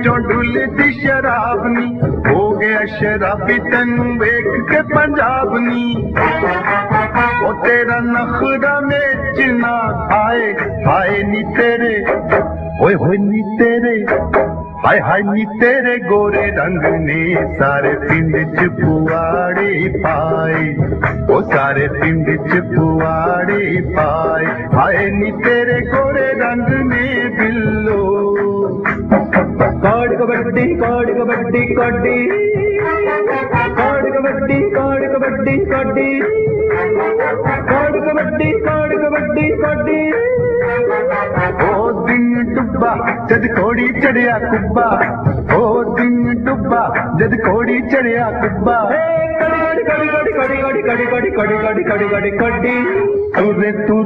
बच्चों ढुली थी शराबनी हो गया शराबी तन वेख के पंजाबनी वो तेरा नखरा बेचना आए आए नी तेरे ओए होए नी तेरे हाय हाय नी तेरे गोरे रंग ने सारे पिंड च पुआड़े पाए ओ सारे पिंड च पुआड़े पाए हाय नी तेरे कबड्डी काड़ कबड्डी काटी काड़ कबड्डी काड़ कबड्डी काटी काड़ कबड्डी काड़ कबड्डी काटी ओ दिन डुब्बा जद घोड़ी चढ़िया कुब्बा ओ दिन डुब्बा जद घोड़ी चढ़िया कुब्बा तुरे तू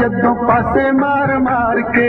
जदों पासे मार मार के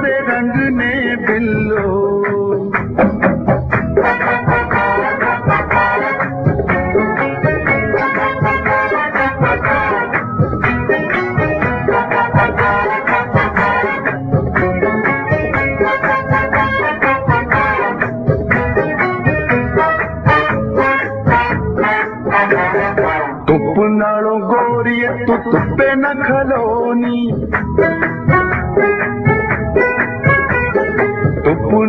तुप नो गोरी तूं तुपे न खोनी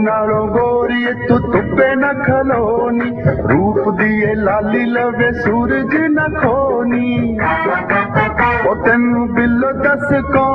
तूं तुपे न खो न रूप जी लाली लवे सूरज न खो न तूं बिलो दस क